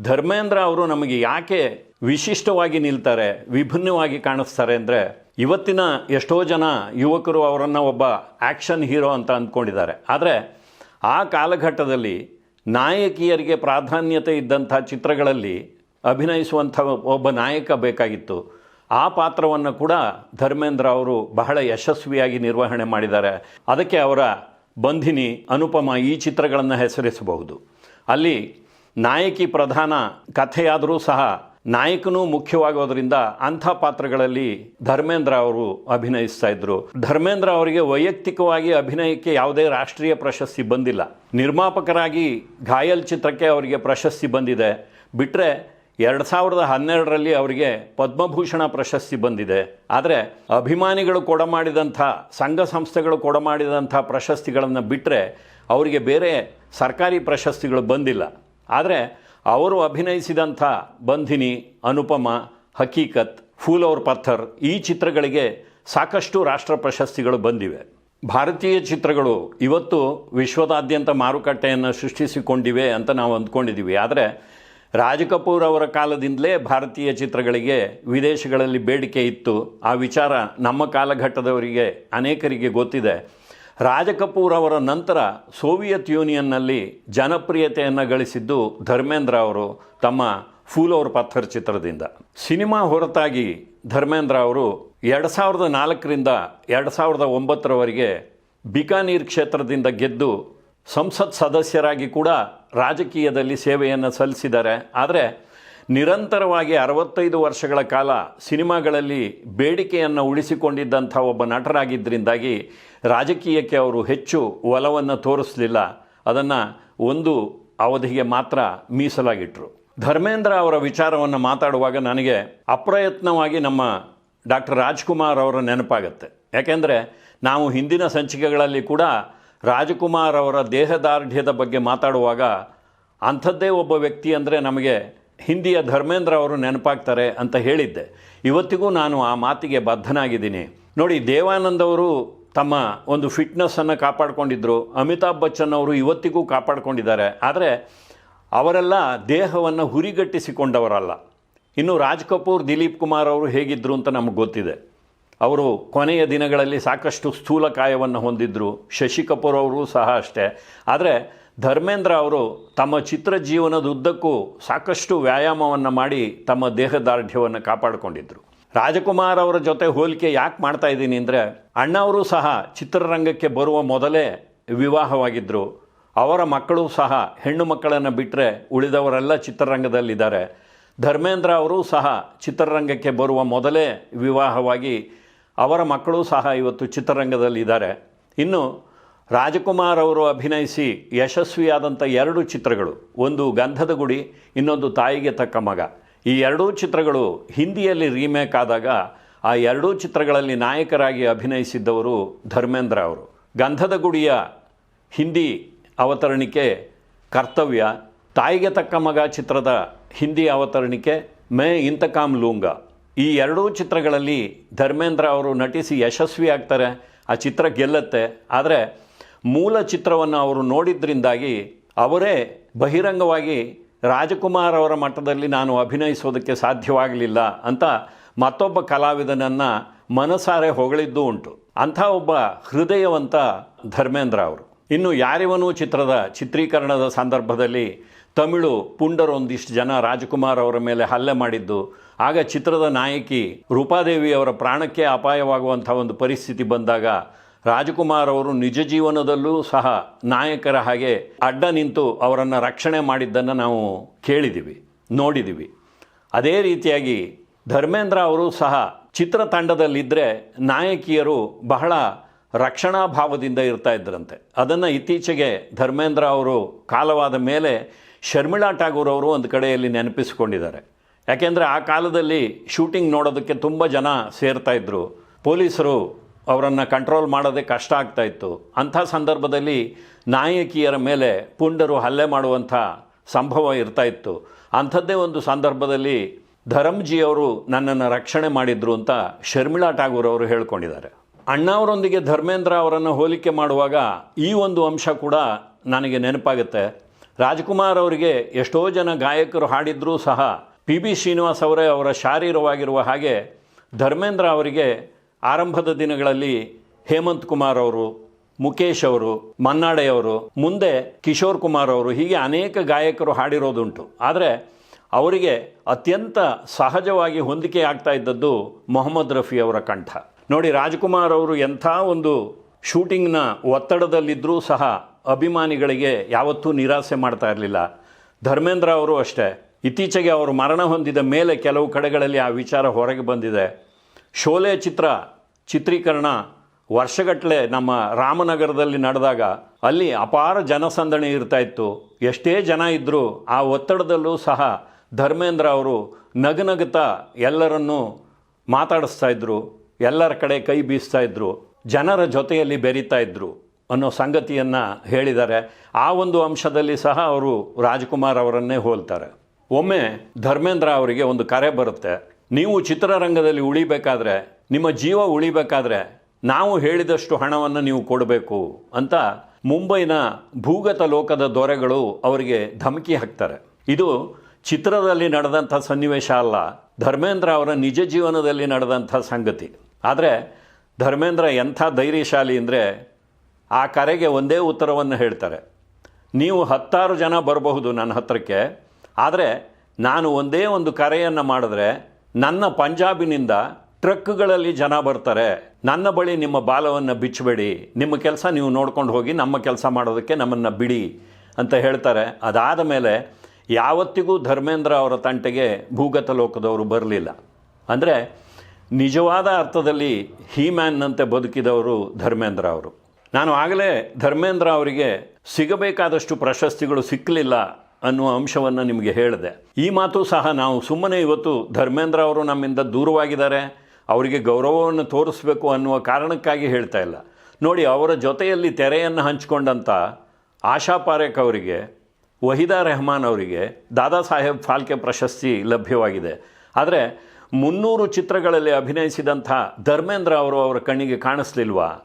ಧರ್ಮೇಂದ್ರ ಅವರು ನಮಗೆ ಯಾಕೆ ವಿಶಿಷ್ಟವಾಗಿ ನಿಲ್ತಾರೆ, ವಿಭಿನ್ನವಾಗಿ ಕಾಣಿಸ್ತಾರೆ ಅಂದರೆ ಇವತ್ತಿನ ಎಷ್ಟೋ ಜನ ಯುವಕರು ಅವರನ್ನು ಒಬ್ಬ ಆ್ಯಕ್ಷನ್ ಹೀರೋ ಅಂತ ಅಂದ್ಕೊಂಡಿದ್ದಾರೆ. ಆದರೆ ಆ ಕಾಲಘಟ್ಟದಲ್ಲಿ ನಾಯಕಿಯರಿಗೆ ಪ್ರಾಧಾನ್ಯತೆ ಇದ್ದಂಥ ಚಿತ್ರಗಳಲ್ಲಿ ಅಭಿನಯಿಸುವಂಥ ಒಬ್ಬ ನಾಯಕ ಬೇಕಾಗಿತ್ತು. ಆ ಪಾತ್ರವನ್ನು ಕೂಡ ಧರ್ಮೇಂದ್ರ ಅವರು ಬಹಳ ಯಶಸ್ವಿಯಾಗಿ ನಿರ್ವಹಣೆ ಮಾಡಿದ್ದಾರೆ. ಅದಕ್ಕೆ ಅವರ ಬಂಧಿನಿ ಅನುಪಮ ಈ ಚಿತ್ರಗಳನ್ನು ಹೆಸರಿಸಬಹುದು. ಅಲ್ಲಿ ನಾಯಕಿ ಪ್ರಧಾನ ಕಥೆಯಾದರೂ ಸಹ ನಾಯಕನೂ ಮುಖ್ಯವಾಗೋದ್ರಿಂದ ಅಂಥ ಪಾತ್ರಗಳಲ್ಲಿ ಧರ್ಮೇಂದ್ರ ಅವರು ಅಭಿನಯಿಸ್ತಾ ಇದ್ರು. ಧರ್ಮೇಂದ್ರ ಅವರಿಗೆ ವೈಯಕ್ತಿಕವಾಗಿ ಅಭಿನಯಕ್ಕೆ ಯಾವುದೇ ರಾಷ್ಟ್ರೀಯ ಪ್ರಶಸ್ತಿ ಬಂದಿಲ್ಲ. ನಿರ್ಮಾಪಕರಾಗಿ ಘಾಯಲ್ ಚಿತ್ರಕ್ಕೆ ಅವರಿಗೆ ಪ್ರಶಸ್ತಿ ಬಂದಿದೆ. ಬಿಟ್ಟರೆ ಎರಡು ಸಾವಿರದ ಹನ್ನೆರಡರಲ್ಲಿ ಅವರಿಗೆ ಪದ್ಮಭೂಷಣ ಪ್ರಶಸ್ತಿ ಬಂದಿದೆ. ಆದರೆ ಅಭಿಮಾನಿಗಳು ಕೊಡಮಾಡಿದಂಥ ಸಂಘ ಸಂಸ್ಥೆಗಳು ಕೊಡಮಾಡಿದಂಥ ಪ್ರಶಸ್ತಿಗಳನ್ನು ಬಿಟ್ಟರೆ ಅವರಿಗೆ ಬೇರೆ ಸರ್ಕಾರಿ ಪ್ರಶಸ್ತಿಗಳು ಬಂದಿಲ್ಲ. ಆದರೆ ಅವರು ಅಭಿನಯಿಸಿದಂಥ ಬಂಧಿನಿ, ಅನುಪಮ, ಹಕೀಕತ್ ಫೂಲ್ ಔರ್ ಪಥರ್ ಈ ಚಿತ್ರಗಳಿಗೆ ಸಾಕಷ್ಟು ರಾಷ್ಟ್ರ ಪ್ರಶಸ್ತಿಗಳು ಬಂದಿವೆ. ಭಾರತೀಯ ಚಿತ್ರಗಳು ಇವತ್ತು ವಿಶ್ವದಾದ್ಯಂತ ಮಾರುಕಟ್ಟೆಯನ್ನು ಸೃಷ್ಟಿಸಿಕೊಂಡಿವೆ ಅಂತ ನಾವು ಅಂದ್ಕೊಂಡಿದ್ದೀವಿ. ಆದರೆ ರಾಜ್ ಕಪೂರ್ ಅವರ ಕಾಲದಿಂದಲೇ ಭಾರತೀಯ ಚಿತ್ರಗಳಿಗೆ ವಿದೇಶಗಳಲ್ಲಿ ಬೇಡಿಕೆ ಇತ್ತು. ಆ ವಿಚಾರ ನಮ್ಮ ಕಾಲಘಟ್ಟದವರಿಗೆ, ಅನೇಕರಿಗೆ ಗೊತ್ತಿದೆ. ರಾಜ ಕಪೂರ್ ಅವರ ನಂತರ ಸೋವಿಯತ್ ಯೂನಿಯನ್ನಲ್ಲಿ ಜನಪ್ರಿಯತೆಯನ್ನು ಗಳಿಸಿದ್ದು ಧರ್ಮೇಂದ್ರ ಅವರು, ತಮ್ಮ ಫೂಲ್ ಅವ್ರ ಪತ್ಥರ್ ಚಿತ್ರದಿಂದ. ಸಿನಿಮಾ ಹೊರತಾಗಿ ಧರ್ಮೇಂದ್ರ ಅವರು ಎರಡು ಸಾವಿರದ ನಾಲ್ಕರಿಂದ ಎರಡು ಸಾವಿರದ ಒಂಬತ್ತರವರೆಗೆ ಬಿಕಾನೀರ್ ಕ್ಷೇತ್ರದಿಂದ ಗೆದ್ದು ಸಂಸತ್ ಸದಸ್ಯರಾಗಿ ಕೂಡ ರಾಜಕೀಯದಲ್ಲಿ ಸೇವೆಯನ್ನು ಸಲ್ಲಿಸಿದ್ದಾರೆ. ಆದರೆ ನಿರಂತರವಾಗಿ ಅರವತ್ತೈದು ವರ್ಷಗಳ ಕಾಲ ಸಿನಿಮಾಗಳಲ್ಲಿ ಬೇಡಿಕೆಯನ್ನು ಉಳಿಸಿಕೊಂಡಿದ್ದಂಥ ಒಬ್ಬ ನಟರಾಗಿದ್ದರಿಂದಾಗಿ ರಾಜಕೀಯಕ್ಕೆ ಅವರು ಹೆಚ್ಚು ಒಲವನ್ನು ತೋರಿಸಲಿಲ್ಲ. ಅದನ್ನು ಒಂದು ಅವಧಿಗೆ ಮಾತ್ರ ಮೀಸಲಾಗಿಟ್ಟರು ಧರ್ಮೇಂದ್ರ ಅವರ ವಿಚಾರವನ್ನು ಮಾತಾಡುವಾಗ ನನಗೆ ಅಪ್ರಯತ್ನವಾಗಿ ನಮ್ಮ ಡಾಕ್ಟರ್ ರಾಜ್ಕುಮಾರ್ ಅವರ ನೆನಪಾಗತ್ತೆ. ಯಾಕೆಂದರೆ ನಾವು ಹಿಂದಿನ ಸಂಚಿಕೆಗಳಲ್ಲಿ ಕೂಡ ರಾಜಕುಮಾರ್ ಅವರ ದೇಹದಾರ್ಢ್ಯದ ಬಗ್ಗೆ ಮಾತಾಡುವಾಗ ಅಂಥದ್ದೇ ಒಬ್ಬ ವ್ಯಕ್ತಿ ಅಂದರೆ ನಮಗೆ ಹಿಂದಿಯ ಧರ್ಮೇಂದ್ರ ಅವರು ನೆನಪಾಗ್ತಾರೆ ಅಂತ ಹೇಳಿದ್ದೆ. ಇವತ್ತಿಗೂ ನಾನು ಆ ಮಾತಿಗೆ ಬದ್ಧನಾಗಿದ್ದೀನಿ. ನೋಡಿ, ದೇವಾನಂದ್ ಅವರು ತಮ್ಮ ಒಂದು ಫಿಟ್ನೆಸ್ಸನ್ನು ಕಾಪಾಡಿಕೊಂಡಿದ್ದರು ಅಮಿತಾಬ್ ಬಚ್ಚನ್ ಅವರು ಇವತ್ತಿಗೂ ಕಾಪಾಡಿಕೊಂಡಿದ್ದಾರೆ. ಆದರೆ ಅವರೆಲ್ಲ ದೇಹವನ್ನು ಹುರಿಗಟ್ಟಿಸಿಕೊಂಡವರಲ್ಲ. ಇನ್ನು ರಾಜ್ ಕಪೂರ್, ದಿಲೀಪ್ ಕುಮಾರ್ ಅವರು ಹೇಗಿದ್ದರು ಅಂತ ನಮಗೆ ಗೊತ್ತಿದೆ. ಅವರು ಕೊನೆಯ ದಿನಗಳಲ್ಲಿ ಸಾಕಷ್ಟು ಸ್ಥೂಲಕಾಯವನ್ನು ಹೊಂದಿದ್ದರು ಶಶಿ ಕಪೂರ್ ಅವರು ಸಹ ಅಷ್ಟೇ. ಆದರೆ ಧರ್ಮೇಂದ್ರ ಅವರು ತಮ್ಮ ಚಿತ್ರ ಜೀವನದ ಉದ್ದಕ್ಕೂ ಸಾಕಷ್ಟು ವ್ಯಾಯಾಮವನ್ನು ಮಾಡಿ ತಮ್ಮ ದೇಹದಾರ್ಢ್ಯವನ್ನು ಕಾಪಾಡಿಕೊಂಡಿದ್ದರು ರಾಜಕುಮಾರ್ ಅವರ ಜೊತೆ ಹೋಲಿಕೆ ಯಾಕೆ ಮಾಡ್ತಾ ಇದ್ದೀನಿ ಅಂದರೆ ಅಣ್ಣವರು ಸಹ ಚಿತ್ರರಂಗಕ್ಕೆ ಬರುವ ಮೊದಲೇ ವಿವಾಹವಾಗಿದ್ದರು ಅವರ ಮಕ್ಕಳು ಸಹ ಹೆಣ್ಣು ಮಕ್ಕಳನ್ನು ಬಿಟ್ಟರೆ ಉಳಿದವರೆಲ್ಲ ಚಿತ್ರರಂಗದಲ್ಲಿದ್ದಾರೆ. ಧರ್ಮೇಂದ್ರ ಅವರು ಸಹ ಚಿತ್ರರಂಗಕ್ಕೆ ಬರುವ ಮೊದಲೇ ವಿವಾಹವಾಗಿ ಅವರ ಮಕ್ಕಳು ಸಹ ಇವತ್ತು ಚಿತ್ರರಂಗದಲ್ಲಿದ್ದಾರೆ. ಇನ್ನು ರಾಜಕುಮಾರ್ ಅವರು ಅಭಿನಯಿಸಿ ಯಶಸ್ವಿಯಾದಂಥ ಎರಡು ಚಿತ್ರಗಳು, ಒಂದು ಗಂಧದ ಗುಡಿ, ಇನ್ನೊಂದು ತಾಯಿಗೆ ತಕ್ಕ ಮಗ. ಈ ಎರಡೂ ಚಿತ್ರಗಳು ಹಿಂದಿಯಲ್ಲಿ ರೀಮೇಕ್ ಆದಾಗ ಆ ಎರಡೂ ಚಿತ್ರಗಳಲ್ಲಿ ನಾಯಕರಾಗಿ ಅಭಿನಯಿಸಿದ್ದವರು ಧರ್ಮೇಂದ್ರ ಅವರು. ಗಂಧದ ಗುಡಿಯ ಹಿಂದಿ ಅವತರಣಿಕೆ ಕರ್ತವ್ಯ, ತಾಯಿಗೆ ತಕ್ಕ ಮಗ ಚಿತ್ರದ ಹಿಂದಿ ಅವತರಣಿಕೆ, ಮೇ ಇಂತಕಾಮ್ ಲೂಂಗ. ಈ ಎರಡೂ ಚಿತ್ರಗಳಲ್ಲಿ ಧರ್ಮೇಂದ್ರ ಅವರು ನಟಿಸಿ ಯಶಸ್ವಿ ಆಗ್ತಾರೆ, ಆ ಚಿತ್ರ ಗೆಲ್ಲತ್ತೆ. ಆದರೆ ಮೂಲ ಚಿತ್ರವನ್ನು ಅವರು ನೋಡಿದ್ರಿಂದಾಗಿ ಅವರೇ ಬಹಿರಂಗವಾಗಿ ರಾಜಕುಮಾರ್ ಅವರ ಮಟ್ಟದಲ್ಲಿ ನಾನು ಅಭಿನಯಿಸೋದಕ್ಕೆ ಸಾಧ್ಯವಾಗಲಿಲ್ಲ ಅಂತ ಮತ್ತೊಬ್ಬ ಕಲಾವಿದನನ್ನು ಮನಸಾರೆ ಹೊಗಳಿದ್ದೂ ಉಂಟು. ಅಂಥ ಒಬ್ಬ ಹೃದಯವಂತ ಧರ್ಮೇಂದ್ರ ಅವರು. ಇನ್ನು ಯಾರಿವನೂ ಚಿತ್ರದ ಚಿತ್ರೀಕರಣದ ಸಂದರ್ಭದಲ್ಲಿ ತಮಿಳು ಪುಂಡರೊಂದಿಷ್ಟು ಜನ ರಾಜಕುಮಾರ್ ಅವರ ಮೇಲೆ ಹಲ್ಲೆ ಮಾಡಿದ್ದು, ಆಗ ಚಿತ್ರದ ನಾಯಕಿ ರೂಪಾದೇವಿ ಅವರ ಪ್ರಾಣಕ್ಕೆ ಅಪಾಯವಾಗುವಂಥ ಒಂದು ಪರಿಸ್ಥಿತಿ ಬಂದಾಗ ರಾಜಕುಮಾರ್ ಅವರು ನಿಜ ಜೀವನದಲ್ಲೂ ಸಹ ನಾಯಕರ ಹಾಗೆ ಅಡ್ಡ ನಿಂತು ಅವರನ್ನು ರಕ್ಷಣೆ ಮಾಡಿದ್ದನ್ನು ನಾವು ಕೇಳಿದ್ದೀವಿ ನೋಡಿದ್ದೀವಿ ಅದೇ ರೀತಿಯಾಗಿ ಧರ್ಮೇಂದ್ರ ಅವರು ಸಹ ಚಿತ್ರತಂಡದಲ್ಲಿದ್ದರೆ ನಾಯಕಿಯರು ಬಹಳ ರಕ್ಷಣಾ ಭಾವದಿಂದ ಇರ್ತಾ ಇದ್ರಂತೆ. ಅದನ್ನು ಇತ್ತೀಚೆಗೆ ಧರ್ಮೇಂದ್ರ ಅವರು ಕಾಲವಾದ ಮೇಲೆ ಶರ್ಮಿಳಾ ಟಾಗೂರ್ ಅವರು ಒಂದು ಕಡೆಯಲ್ಲಿ ನೆನಪಿಸಿಕೊಂಡಿದ್ದಾರೆ. ಯಾಕೆಂದರೆ ಆ ಕಾಲದಲ್ಲಿ ಶೂಟಿಂಗ್ ನೋಡೋದಕ್ಕೆ ತುಂಬ ಜನ ಸೇರ್ತಾ ಇದ್ದರು ಪೊಲೀಸರು ಅವರನ್ನು ಕಂಟ್ರೋಲ್ ಮಾಡೋದೇ ಕಷ್ಟ ಆಗ್ತಾ ಇತ್ತು. ಅಂಥ ಸಂದರ್ಭದಲ್ಲಿ ನಾಯಕಿಯರ ಮೇಲೆ ಪುಂಡರು ಹಲ್ಲೆ ಮಾಡುವಂಥ ಸಂಭವ ಇರ್ತಾ ಇತ್ತು. ಅಂಥದ್ದೇ ಒಂದು ಸಂದರ್ಭದಲ್ಲಿ ಧರಂಜಿಯವರು ನನ್ನನ್ನು ರಕ್ಷಣೆ ಮಾಡಿದ್ರು ಅಂತ ಶರ್ಮಿಳಾ ಠಾಗೂರ್ ಅವರು ಹೇಳ್ಕೊಂಡಿದ್ದಾರೆ. ಅಣ್ಣಾವರೊಂದಿಗೆ ಧರ್ಮೇಂದ್ರ ಅವರನ್ನು ಹೋಲಿಕೆ ಮಾಡುವಾಗ ಈ ಒಂದು ಅಂಶ ಕೂಡ ನನಗೆ ನೆನಪಾಗುತ್ತೆ. ರಾಜ್ಕುಮಾರ್ ಅವರಿಗೆ ಎಷ್ಟೋ ಜನ ಗಾಯಕರು ಹಾಡಿದ್ರೂ ಸಹ ಪಿ ಬಿ ಶ್ರೀನಿವಾಸ್ ಅವರೇ ಅವರ ಶಾರೀರವಾಗಿರುವ ಹಾಗೆ ಧರ್ಮೇಂದ್ರ ಅವರಿಗೆ ಆರಂಭದ ದಿನಗಳಲ್ಲಿ ಹೇಮಂತ್ ಕುಮಾರ್ ಅವರು ಮುಖೇಶ್ ಅವರು ಮನ್ನಾಡೆಯವರು ಮುಂದೆ ಕಿಶೋರ್ ಕುಮಾರ್ ಅವರು ಹೀಗೆ ಅನೇಕ ಗಾಯಕರು ಹಾಡಿರೋದುಂಟು. ಆದರೆ ಅವರಿಗೆ ಅತ್ಯಂತ ಸಹಜವಾಗಿ ಹೊಂದಿಕೆ ಆಗ್ತಾ ಇದ್ದದ್ದು ಮೊಹಮ್ಮದ್ ರಫಿ ಅವರ ಕಂಠ. ನೋಡಿ, ರಾಜ್ಕುಮಾರ್ ಅವರು ಎಂಥ ಒಂದು ಶೂಟಿಂಗ್ನ ಒತ್ತಡದಲ್ಲಿದ್ದರೂ ಸಹ ಅಭಿಮಾನಿಗಳಿಗೆ ಯಾವತ್ತೂ ನಿರಾಸೆ ಮಾಡ್ತಾ ಇರಲಿಲ್ಲ. ಧರ್ಮೇಂದ್ರ ಅವರು ಅಷ್ಟೇ. ಇತ್ತೀಚೆಗೆ ಅವರು ಮರಣ ಹೊಂದಿದ ಮೇಲೆ ಕೆಲವು ಕಡೆಗಳಲ್ಲಿ ಆ ವಿಚಾರ ಹೊರಗೆ ಬಂದಿದೆ. ಶೋಲೆ ಚಿತ್ರ ಚಿತ್ರೀಕರಣ ವರ್ಷಗಟ್ಟಲೆ ನಮ್ಮ ರಾಮನಗರದಲ್ಲಿ ನಡೆದಾಗ ಅಲ್ಲಿ ಅಪಾರ ಜನಸಂದಣಿ ಇರ್ತಾ ಇತ್ತು. ಎಷ್ಟೇ ಜನ ಇದ್ದರೂ ಆ ಒತ್ತಡದಲ್ಲೂ ಸಹ ಧರ್ಮೇಂದ್ರ ಅವರು ನಗನಗುತ್ತಾ ಎಲ್ಲರನ್ನೂ ಮಾತಾಡಿಸ್ತಾ ಇದ್ದರು ಎಲ್ಲರ ಕಡೆ ಕೈ ಬೀಸ್ತಾ ಇದ್ದರು ಜನರ ಜೊತೆಯಲ್ಲಿ ಬೆರೀತಾ ಇದ್ದರು ಅನ್ನೋ ಸಂಗತಿಯನ್ನು ಹೇಳಿದ್ದಾರೆ. ಆ ಒಂದು ಅಂಶದಲ್ಲಿ ಸಹ ಅವರು ರಾಜ್ಕುಮಾರ್ ಅವರನ್ನೇ ಹೋಲ್ತಾರೆ. ಒಮ್ಮೆ ಧರ್ಮೇಂದ್ರ ಅವರಿಗೆ ಒಂದು ಕರೆ ಬರುತ್ತೆ. ನೀವು ಚಿತ್ರರಂಗದಲ್ಲಿ ಉಳಿಬೇಕಾದ್ರೆ ನಿಮ್ಮ ಜೀವ ಉಳಿಬೇಕಾದ್ರೆ ನಾವು ಹೇಳಿದಷ್ಟು ಹಣವನ್ನು ನೀವು ಕೊಡಬೇಕು ಅಂತ ಮುಂಬೈನ ಭೂಗತ ಲೋಕದ ದೊರೆಗಳು ಅವರಿಗೆ ಧಮಕಿ ಹಾಕ್ತಾರೆ. ಇದು ಚಿತ್ರದಲ್ಲಿ ನಡೆದಂಥ ಸನ್ನಿವೇಶ ಅಲ್ಲ. ಧರ್ಮೇಂದ್ರ ಅವರ ನಿಜ ಜೀವನದಲ್ಲಿ ನಡೆದಂಥ ಸಂಗತಿ. ಆದರೆ ಧರ್ಮೇಂದ್ರ ಎಂಥ ಧೈರ್ಯಶಾಲಿ ಅಂದರೆ ಆ ಕರೆಗೆ ಒಂದೇ ಉತ್ತರವನ್ನು ಹೇಳ್ತಾರೆ. ನೀವು ಹತ್ತಾರು ಜನ ಬರಬಹುದು ನನ್ನ ಹತ್ರಕ್ಕೆ, ಆದರೆ ನಾನು ಒಂದೇ ಒಂದು ಕರೆಯನ್ನು ಮಾಡಿದ್ರೆ ನನ್ನ ಪಂಜಾಬಿನಿಂದ ಟ್ರಕ್ಗಳಲ್ಲಿ ಜನ ಬರ್ತಾರೆ. ನನ್ನ ಬಳಿ ನಿಮ್ಮ ಬಾಲವನ್ನು ಬಿಚ್ಚಬೇಡಿ. ನಿಮ್ಮ ಕೆಲಸ ನೀವು ನೋಡ್ಕೊಂಡು ಹೋಗಿ ನಮ್ಮ ಕೆಲಸ ಮಾಡೋದಕ್ಕೆ ನಮ್ಮನ್ನು ಬಿಡಿ ಅಂತ ಹೇಳ್ತಾರೆ. ಅದಾದ ಮೇಲೆ ಯಾವತ್ತಿಗೂ ಧರ್ಮೇಂದ್ರ ಅವರ ತಂಟೆಗೆ ಭೂಗತ ಲೋಕದವರು ಬರಲಿಲ್ಲ. ಅಂದರೆ ನಿಜವಾದ ಅರ್ಥದಲ್ಲಿ ಹೀಮ್ಯಾನ್ನಂತೆ ಬದುಕಿದವರು ಧರ್ಮೇಂದ್ರ ಅವರು. ನಾನು ಆಗಲೇ ಧರ್ಮೇಂದ್ರ ಅವರಿಗೆ ಸಿಗಬೇಕಾದಷ್ಟು ಪ್ರಶಸ್ತಿಗಳು ಸಿಕ್ಕಲಿಲ್ಲ ಅನ್ನುವ ಅಂಶವನ್ನು ನಿಮಗೆ ಹೇಳಿದೆ. ಈ ಮಾತು ಸಹ ನಾವು ಸುಮ್ಮನೆ ಇವತ್ತು ಧರ್ಮೇಂದ್ರ ಅವರು ನಮ್ಮಿಂದ ದೂರವಾಗಿದ್ದಾರೆ. ಅವರಿಗೆ ಗೌರವವನ್ನು ತೋರಿಸ್ಬೇಕು ಅನ್ನುವ ಕಾರಣಕ್ಕಾಗಿ ಹೇಳ್ತಾ ಇಲ್ಲ. ನೋಡಿ, ಅವರ ಜೊತೆಯಲ್ಲಿ ತೆರೆಯನ್ನು ಹಂಚಿಕೊಂಡಂಥ ಆಶಾ ಪಾರೇಖ್ ಅವರಿಗೆ, ವಹಿದಾ ರೆಹಮಾನ್ ಅವರಿಗೆ ದಾದಾ ಸಾಹೇಬ್ ಫಾಲ್ಕೆ ಪ್ರಶಸ್ತಿ ಲಭ್ಯವಾಗಿದೆ. ಆದರೆ, ಮುನ್ನೂರು ಚಿತ್ರಗಳಲ್ಲಿ ಅಭಿನಯಿಸಿದಂಥ ಧರ್ಮೇಂದ್ರ ಅವರು ಅವರ ಕಣ್ಣಿಗೆ ಕಾಣಿಸ್ಲಿಲ್ವಾ?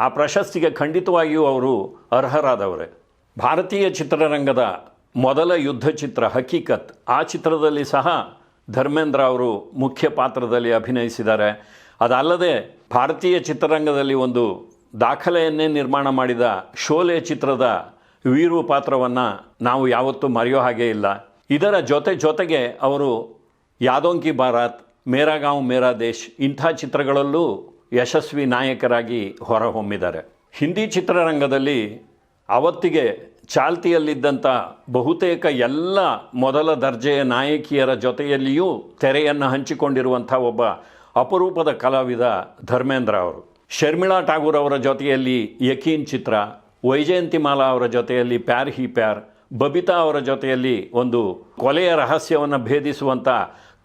ಆ ಪ್ರಶಸ್ತಿಗೆ ಖಂಡಿತವಾಗಿಯೂ ಅವರು ಅರ್ಹರಾದವರೇ. ಭಾರತೀಯ ಚಿತ್ರರಂಗದ ಮೊದಲ ಯುದ್ಧ ಚಿತ್ರ ಹಕೀಕತ್, ಆ ಚಿತ್ರದಲ್ಲಿ ಸಹ ಧರ್ಮೇಂದ್ರ ಅವರು ಮುಖ್ಯ ಪಾತ್ರದಲ್ಲಿ ಅಭಿನಯಿಸಿದ್ದಾರೆ. ಅದಲ್ಲದೆ ಭಾರತೀಯ ಚಿತ್ರರಂಗದಲ್ಲಿ ಒಂದು ದಾಖಲೆಯನ್ನೇ ನಿರ್ಮಾಣ ಮಾಡಿದ ಶೋಲೆ ಚಿತ್ರದ ವೀರು ಪಾತ್ರವನ್ನು ನಾವು ಯಾವತ್ತೂ ಮರೆಯೋ ಹಾಗೆ ಇಲ್ಲ. ಇದರ ಜೊತೆ ಜೊತೆಗೆ ಅವರು ಯಾದೋಂಕಿ ಭಾರತ್ ಮೇರಾಗಾಂವ್ ಮೇರಾ ದೇಶ್ ಇಂಥ ಚಿತ್ರಗಳಲ್ಲೂ ಯಶಸ್ವಿ ನಾಯಕರಾಗಿ ಹೊರಹೊಮ್ಮಿದ್ದಾರೆ. ಹಿಂದಿ ಚಿತ್ರರಂಗದಲ್ಲಿ ಅವತ್ತಿಗೆ ಚಾಲ್ತಿಯಲ್ಲಿದ್ದಂಥ ಬಹುತೇಕ ಎಲ್ಲ ಮೊದಲ ದರ್ಜೆಯ ನಾಯಕಿಯರ ಜೊತೆಯಲ್ಲಿಯೂ ತೆರೆಯನ್ನು ಹಂಚಿಕೊಂಡಿರುವಂಥ ಒಬ್ಬ ಅಪರೂಪದ ಕಲಾವಿದ ಧರ್ಮೇಂದ್ರ ಅವರು. ಶರ್ಮಿಳಾ ಠಾಗೂರ್ ಅವರ ಜೊತೆಯಲ್ಲಿ ಯಕೀನ್ ಚಿತ್ರ ವೈಜಯಂತಿಮಾಲಾ ಅವರ ಜೊತೆಯಲ್ಲಿ ಪ್ಯಾರ್ ಹಿ ಪ್ಯಾರ್, ಬಬಿತಾ ಅವರ ಜೊತೆಯಲ್ಲಿ ಒಂದು ಕೊಲೆಯ ರಹಸ್ಯವನ್ನು ಭೇದಿಸುವಂಥ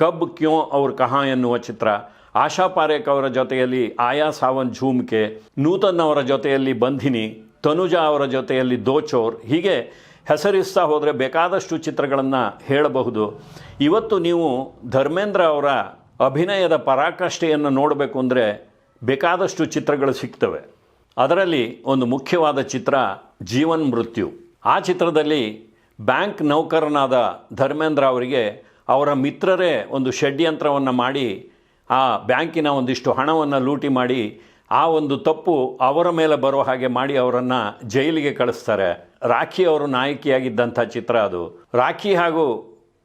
ಕಬ್ ಕ್ಯೋ ಅವ್ರ ಕಹಾ ಎನ್ನುವ ಚಿತ್ರ, ಆಶಾ ಪಾರೇಖ್ ಅವರ ಜೊತೆಯಲ್ಲಿ ಆಯಾ ಸಾವನ್ ಝೂಮ್ಕೆ, ನೂತನ್ ಅವರ ಜೊತೆಯಲ್ಲಿ ಬಂಧಿನಿ ತನುಜಾ ಅವರ ಜೊತೆಯಲ್ಲಿ ದೋಚೋರ್ ಹೀಗೆ ಹೆಸರಿಸ್ತಾ ಹೋದರೆ ಬೇಕಾದಷ್ಟು ಚಿತ್ರಗಳನ್ನು ಹೇಳಬಹುದು. ಇವತ್ತು ನೀವು ಧರ್ಮೇಂದ್ರ ಅವರ ಅಭಿನಯದ ಪರಾಕಾಷ್ಠೆಯನ್ನು ನೋಡಬೇಕು ಅಂದರೆ ಬೇಕಾದಷ್ಟು ಚಿತ್ರಗಳು ಸಿಗ್ತವೆ. ಅದರಲ್ಲಿ ಒಂದು ಮುಖ್ಯವಾದ ಚಿತ್ರ ಜೀವನ್ ಮೃತ್ಯು. ಆ ಚಿತ್ರದಲ್ಲಿ ಬ್ಯಾಂಕ್ ನೌಕರನಾದ ಧರ್ಮೇಂದ್ರ ಅವರಿಗೆ ಅವರ ಮಿತ್ರರೇ ಒಂದು ಷಡ್ಯಂತ್ರವನ್ನು ಮಾಡಿ, ಆ ಬ್ಯಾಂಕಿನ ಒಂದಿಷ್ಟು ಹಣವನ್ನು ಲೂಟಿ ಮಾಡಿ ಆ ಒಂದು ತಪ್ಪು ಅವರ ಮೇಲೆ ಬರೋ ಹಾಗೆ ಮಾಡಿ ಅವರನ್ನು ಜೈಲಿಗೆ ಕಳಿಸ್ತಾರೆ. ರಾಖಿ ಅವರು ನಾಯಕಿಯಾಗಿದ್ದಂಥ ಚಿತ್ರ ಅದು. ರಾಖಿ ಹಾಗೂ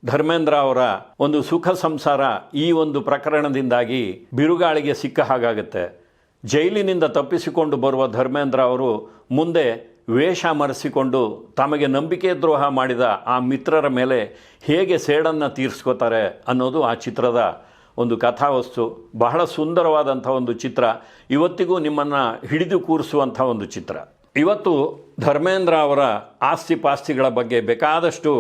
ಧರ್ಮೇಂದ್ರ ಅವರ ಒಂದು ಸುಖ ಸಂಸಾರ ಈ ಒಂದು ಪ್ರಕರಣದಿಂದಾಗಿ ಬಿರುಗಾಳಿಗೆ ಸಿಕ್ಕ ಹಾಗಾಗುತ್ತೆ. ಜೈಲಿನಿಂದ ತಪ್ಪಿಸಿಕೊಂಡು ಬರುವ ಧರ್ಮೇಂದ್ರ ಅವರು ಮುಂದೆ ವೇಷ ಮರೆಸಿಕೊಂಡು ತಮಗೆ ನಂಬಿಕೆ ದ್ರೋಹ ಮಾಡಿದ ಆ ಮಿತ್ರರ ಮೇಲೆ ಹೇಗೆ ಸೇಡನ್ನು ತೀರಿಸ್ಕೋತಾರೆ ಅನ್ನೋದು ಆ ಚಿತ್ರದ ಒಂದು ಕಥಾವಸ್ತು, ಬಹಳ ಸುಂದರವಾದಂಥ ಒಂದು ಚಿತ್ರ, ಇವತ್ತಿಗೂ ನಿಮ್ಮನ್ನು ಹಿಡಿದು ಕೂರಿಸುವಂಥ ಒಂದು ಚಿತ್ರ. ಇವತ್ತು ಧರ್ಮೇಂದ್ರ ಅವರ ಆಸ್ತಿ ಪಾಸ್ತಿಗಳ ಬಗ್ಗೆ ಬೇಕಾದಷ್ಟು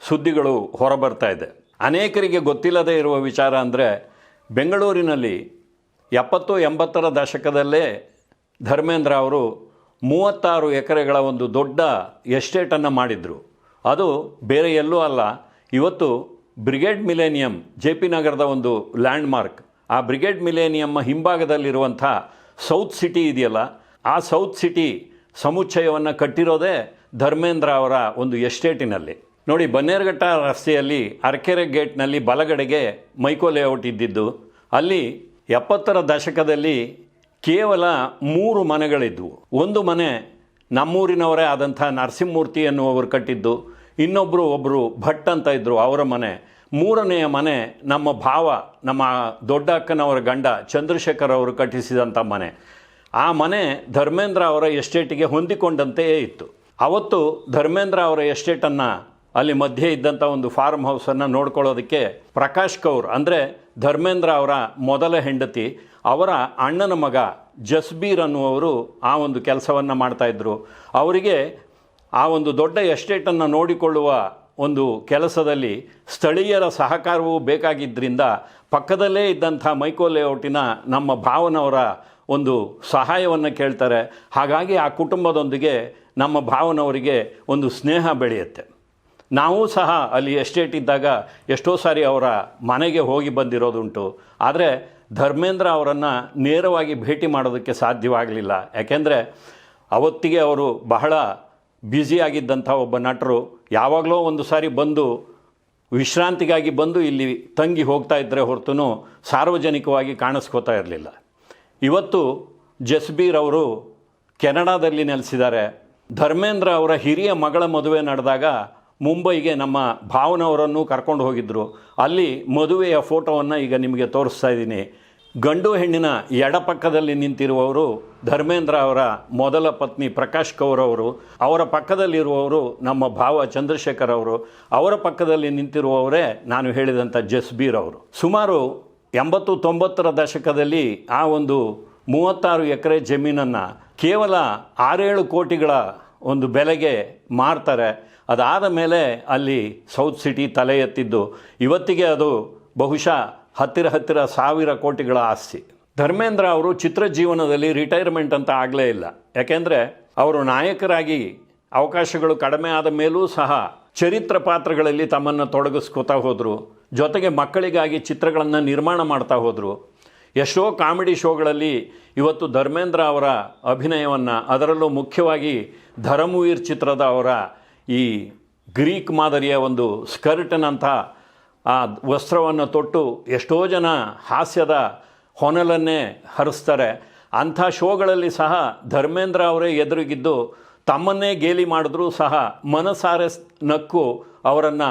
ಸುದ್ದಿಗಳು ಹೊರಬರ್ತಾ ಇದೆ. ಅನೇಕರಿಗೆ ಗೊತ್ತಿಲ್ಲದೆ ಇರುವ ವಿಚಾರ ಅಂದರೆ, ಬೆಂಗಳೂರಿನಲ್ಲಿ ಎಪ್ಪತ್ತು ಎಂಬತ್ತರ ದಶಕದಲ್ಲೇ ಧರ್ಮೇಂದ್ರ ಅವರು ಮೂವತ್ತಾರು ಎಕರೆಗಳ ಒಂದು ದೊಡ್ಡ ಎಸ್ಟೇಟನ್ನು ಮಾಡಿದರು. ಅದು ಬೇರೆ ಎಲ್ಲೂ ಅಲ್ಲ, ಇವತ್ತು ಬ್ರಿಗೇಡ್ ಮಿಲೇನಿಯಂ, ಜೆ ಪಿ ನಗರದ ಒಂದು ಲ್ಯಾಂಡ್ ಮಾರ್ಕ್ ಆ ಬ್ರಿಗೇಡ್ ಮಿಲೇನಿಯಂ ಹಿಂಭಾಗದಲ್ಲಿರುವಂಥ ಸೌತ್ ಸಿಟಿ ಇದೆಯಲ್ಲ, ಆ ಸೌತ್ ಸಿಟಿ ಸಮುಚ್ಚಯವನ್ನು ಕಟ್ಟಿರೋದೇ ಧರ್ಮೇಂದ್ರ ಅವರ ಒಂದು ಎಸ್ಟೇಟಿನಲ್ಲಿ. ನೋಡಿ, ಬನ್ನೇರುಘಟ್ಟ ರಸ್ತೆಯಲ್ಲಿ ಅರಕೆರೆ ಗೇಟ್ನಲ್ಲಿ ಬಲಗಡೆಗೆ ಮೈಕೋ ಲೇಔಟ್ ಇದ್ದಿದ್ದು, ಅಲ್ಲಿ ಎಪ್ಪತ್ತರ ದಶಕದಲ್ಲಿ ಕೇವಲ ಮೂರು ಮನೆಗಳಿದ್ವು. ಒಂದು ಮನೆ ನಮ್ಮೂರಿನವರೇ ಆದಂಥ ನರಸಿಂಹಮೂರ್ತಿ ಎನ್ನುವರು ಕಟ್ಟಿದ್ದು ಇನ್ನೊಬ್ಬರು ಒಬ್ಬರು ಭಟ್ ಅಂತ ಇದ್ದರು ಅವರ ಮನೆ. ಮೂರನೆಯ ಮನೆ ನಮ್ಮ ಭಾವ, ನಮ್ಮ ದೊಡ್ಡ ಅಕ್ಕನವರ ಗಂಡ ಚಂದ್ರಶೇಖರ್ ಅವರು ಕಟ್ಟಿಸಿದಂಥ ಮನೆ. ಆ ಮನೆ ಧರ್ಮೇಂದ್ರ ಅವರ ಎಸ್ಟೇಟಿಗೆ ಹೊಂದಿಕೊಂಡಂತೆಯೇ ಇತ್ತು. ಅವತ್ತು ಧರ್ಮೇಂದ್ರ ಅವರ ಎಸ್ಟೇಟನ್ನು ಅಲ್ಲಿ ಮಧ್ಯೆ ಇದ್ದಂಥ ಒಂದು ಫಾರ್ಮ್ ಹೌಸನ್ನು ನೋಡ್ಕೊಳ್ಳೋದಕ್ಕೆ ಪ್ರಕಾಶ್ ಕೌರ್ ಅಂದರೆ ಧರ್ಮೇಂದ್ರ ಅವರ ಮೊದಲ ಹೆಂಡತಿ, ಅವರ ಅಣ್ಣನ ಮಗ ಜಸ್ಬೀರ್ ಅನ್ನುವರು ಆ ಒಂದು ಕೆಲಸವನ್ನು ಮಾಡ್ತಾಯಿದ್ರು ಅವರಿಗೆ ಆ ಒಂದು ದೊಡ್ಡ ಎಸ್ಟೇಟನ್ನು ನೋಡಿಕೊಳ್ಳುವ ಒಂದು ಕೆಲಸದಲ್ಲಿ ಸ್ಥಳೀಯರ ಸಹಕಾರವೂ ಬೇಕಾಗಿದ್ದರಿಂದ ಪಕ್ಕದಲ್ಲೇ ಇದ್ದಂಥ ಮೈಕೋ ಲೇಔಟಿನ ನಮ್ಮ ಭಾವನವರ ಒಂದು ಸಹಾಯವನ್ನು ಕೇಳ್ತಾರೆ. ಹಾಗಾಗಿ ಆ ಕುಟುಂಬದೊಂದಿಗೆ ನಮ್ಮ ಭಾವನವರಿಗೆ ಒಂದು ಸ್ನೇಹ ಬೆಳೆಯುತ್ತೆ. ನಾವು ಸಹ ಅಲ್ಲಿ ಎಸ್ಟೇಟ್ ಇದ್ದಾಗ ಎಷ್ಟೋ ಸಾರಿ ಅವರ ಮನೆಗೆ ಹೋಗಿ ಬಂದಿರೋದುಂಟು. ಆದರೆ ಧರ್ಮೇಂದ್ರ ಅವರನ್ನು ನೇರವಾಗಿ ಭೇಟಿ ಮಾಡೋದಕ್ಕೆ ಸಾಧ್ಯವಾಗಲಿಲ್ಲ. ಯಾಕೆಂದರೆ ಅವತ್ತಿಗೆ ಅವರು ಬಹಳ ಬ್ಯುಸಿಯಾಗಿದ್ದಂಥ ಒಬ್ಬ ನಟರು ಯಾವಾಗಲೋ ಒಂದು ಸಾರಿ ಬಂದು ವಿಶ್ರಾಂತಿಗಾಗಿ ಬಂದು ಇಲ್ಲಿ ತಂಗಿ ಹೋಗ್ತಾ ಇದ್ದರೆ ಹೊರತು ಸಾರ್ವಜನಿಕವಾಗಿ ಕಾಣಿಸ್ಕೋತಾ ಇರಲಿಲ್ಲ. ಇವತ್ತು ಜಸ್ಬೀರ್ ಅವರು ಕೆನಡಾದಲ್ಲಿ ನೆಲೆಸಿದ್ದಾರೆ. ಧರ್ಮೇಂದ್ರ ಅವರ ಹಿರಿಯ ಮಗಳ ಮದುವೆ ನಡೆದಾಗ ಮುಂಬೈಗೆ ನಮ್ಮ ಭಾವನವರನ್ನು ಕರ್ಕೊಂಡು ಹೋಗಿದ್ದರು ಅಲ್ಲಿ ಮದುವೆಯ ಫೋಟೋವನ್ನು ಈಗ ನಿಮಗೆ ತೋರಿಸ್ತಾ ಇದ್ದೀನಿ. ಗಂಡು ಹೆಣ್ಣಿನ ಎಡಪಕ್ಕದಲ್ಲಿ ನಿಂತಿರುವವರು ಧರ್ಮೇಂದ್ರ ಅವರ ಮೊದಲ ಪತ್ನಿ ಪ್ರಕಾಶ್ ಕೌರ್ ಅವರು, ಅವರ ಪಕ್ಕದಲ್ಲಿರುವವರು ನಮ್ಮ ಭಾವ ಚಂದ್ರಶೇಖರ್ ಅವರು, ಅವರ ಪಕ್ಕದಲ್ಲಿ ನಿಂತಿರುವವರೇ ನಾನು ಹೇಳಿದಂಥ ಜಸ್ಬೀರ್ ಅವರು. ಸುಮಾರು ಎಂಬತ್ತು ತೊಂಬತ್ತರ ದಶಕದಲ್ಲಿ ಆ ಒಂದು ಮೂವತ್ತಾರು ಎಕರೆ ಜಮೀನನ್ನು ಕೇವಲ ಆರೇಳು ಕೋಟಿಗಳ ಒಂದು ಬೆಲೆಗೆ ಮಾರ್ತಾರೆ. ಅದಾದ ಮೇಲೆ ಅಲ್ಲಿ ಸೌತ್ ಸಿಟಿ ತಲೆ ಎತ್ತಿದ್ದು. ಇವತ್ತಿಗೆ ಅದು ಬಹುಶಃ ಹತ್ತಿರ ಹತ್ತಿರ ಸಾವಿರ ಕೋಟಿಗಳ ಆಸ್ತಿ. ಧರ್ಮೇಂದ್ರ ಅವರು ಚಿತ್ರ ಜೀವನದಲ್ಲಿ ರಿಟೈರ್ಮೆಂಟ್ ಅಂತ ಆಗಲೇ ಇಲ್ಲ. ಯಾಕೆಂದರೆ ಅವರು ನಾಯಕರಾಗಿ ಅವಕಾಶಗಳು ಕಡಿಮೆ ಆದ ಮೇಲೂ ಸಹ ಚರಿತ್ರ ಪಾತ್ರಗಳಲ್ಲಿ ತಮ್ಮನ್ನು ತೊಡಗಿಸ್ಕೋತಾ ಹೋದರು. ಜೊತೆಗೆ ಮಕ್ಕಳಿಗಾಗಿ ಚಿತ್ರಗಳನ್ನು ನಿರ್ಮಾಣ ಮಾಡ್ತಾ ಹೋದರು. ಎಷ್ಟೋ ಕಾಮಿಡಿ ಶೋಗಳಲ್ಲಿ ಇವತ್ತು ಧರ್ಮೇಂದ್ರ ಅವರ ಅಭಿನಯವನ್ನು ಅದರಲ್ಲೂ ಮುಖ್ಯವಾಗಿ ಧರಮುವೀರ್ ಚಿತ್ರದ ಅವರ ಈ ಗ್ರೀಕ್ ಮಾದರಿಯ ಒಂದು ಸ್ಕರ್ಟನಂಥ ಆ ವಸ್ತ್ರವನ್ನು ತೊಟ್ಟು ಎಷ್ಟೋ ಜನ ಹಾಸ್ಯದ ಹೊನಲನ್ನೇ ಹರಿಸ್ತಾರೆ. ಅಂಥ ಶೋಗಳಲ್ಲಿ ಸಹ ಧರ್ಮೇಂದ್ರ ಅವರೇ ಎದುರಿಗಿದ್ದು ತಮ್ಮನ್ನೇ ಗೇಲಿ ಮಾಡಿದ್ರೂ ಸಹ ಮನಸಾರೆ ನಕ್ಕು ಅವರನ್ನು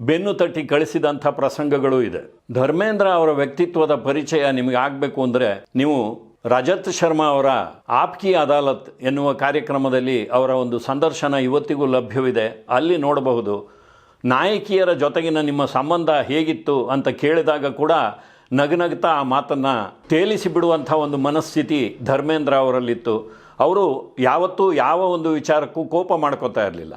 ಬೆನ್ನು ತಟ್ಟಿ ಕಳಿಸಿದಂಥ ಪ್ರಸಂಗಗಳು ಇದೆ. ಧರ್ಮೇಂದ್ರ ಅವರ ವ್ಯಕ್ತಿತ್ವದ ಪರಿಚಯ ನಿಮಗೆ ಆಗಬೇಕು ಅಂದರೆ ನೀವು ರಜತ್ ಶರ್ಮಾ ಅವರ ಆಪ್ಕಿ ಅದಾಲತ್ ಎನ್ನುವ ಕಾರ್ಯಕ್ರಮದಲ್ಲಿ ಅವರ ಒಂದು ಸಂದರ್ಶನ ಇವತ್ತಿಗೂ ಲಭ್ಯವಿದೆ. ಅಲ್ಲಿ ನೋಡಬಹುದು. ನಾಯಕಿಯರ ಜೊತೆಗಿನ ನಿಮ್ಮ ಸಂಬಂಧ ಹೇಗಿತ್ತು ಅಂತ ಕೇಳಿದಾಗ ಕೂಡ ನಗನಗ್ತಾ ಆ ಮಾತನ್ನು ತೇಲಿಸಿ ಬಿಡುವಂಥ ಒಂದು ಮನಸ್ಥಿತಿ ಧರ್ಮೇಂದ್ರ ಅವರಲ್ಲಿತ್ತು. ಅವರು ಯಾವತ್ತೂ ಯಾವ ಒಂದು ವಿಚಾರಕ್ಕೂ ಕೋಪ ಮಾಡ್ಕೋತಾ ಇರಲಿಲ್ಲ.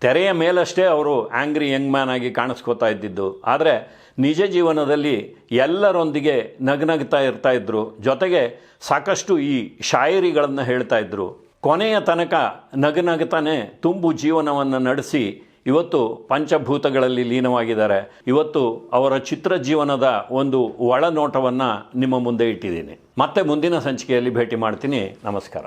ತೆರೆಯ ಮೇಲಷ್ಟೇ ಅವರು ಆ್ಯಂಗ್ರಿ ಯಂಗ್ ಮ್ಯಾನ್ ಆಗಿ ಕಾಣಿಸ್ಕೋತಾ ಇದ್ದಿದ್ದು. ಆದರೆ ನಿಜ ಜೀವನದಲ್ಲಿ ಎಲ್ಲರೊಂದಿಗೆ ನಗ್ನಗ್ತಾ ಇರ್ತಾ ಇದ್ದರು ಜೊತೆಗೆ ಸಾಕಷ್ಟು ಈ ಶಾಯರಿಗಳನ್ನು ಹೇಳ್ತಾ ಇದ್ದರು ಕೊನೆಯ ತನಕ ನಗನಗ್ತಾನೆ ತುಂಬು ಜೀವನವನ್ನು ನಡೆಸಿ ಇವತ್ತು ಪಂಚಭೂತಗಳಲ್ಲಿ ಲೀನವಾಗಿದ್ದಾರೆ. ಇವತ್ತು ಅವರ ಚಿತ್ರ ಜೀವನದ ಒಂದು ಒಳನೋಟವನ್ನು ನಿಮ್ಮ ಮುಂದೆ ಇಟ್ಟಿದ್ದೀನಿ. ಮತ್ತೆ ಮುಂದಿನ ಸಂಚಿಕೆಯಲ್ಲಿ ಭೇಟಿ ಮಾಡ್ತೀನಿ. ನಮಸ್ಕಾರ.